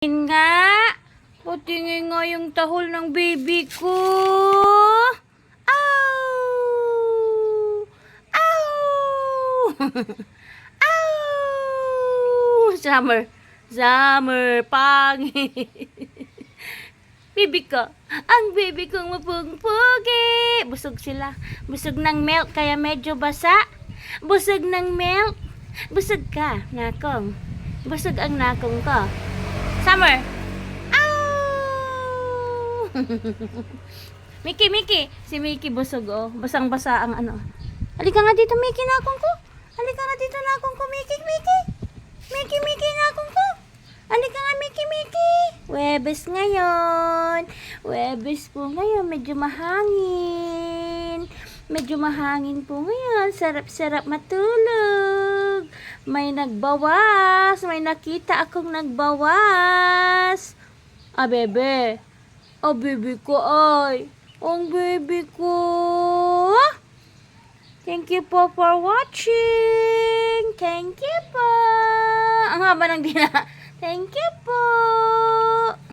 Patingin nga. Patingin nga yung tahol ng baby ko. Ow! Ow! Ow! Summer. Summer. Pangit. Baby ko. Ang baby kong mapugpugi. Busog sila. Busog ng milk kaya medyo basa. Busog ng milk. Busog ka, nakong. Busog ang nakong ko. Summer. Ow! Mickey, Mickey. Si Mickey busog oh. Basang-basa ang ano. Halika nga dito, Mickey, nakong ko. Halika nga dito, nakong ko, Mickey, Mickey. Mickey, Mickey, nakong ko. Halika nga, Mickey, Mickey. Webes ngayon. Webes po ngayon. Medyo mahangin. Medyo mahangin po ngayon. Sarap-sarap matulog. May nagbawas. May nakita akong nagbawas. Ah, bebe. Ah, bebe ko ay. Ang bebe ko. Thank you po for watching. Thank you po. Ang haba ng dila. Thank you po.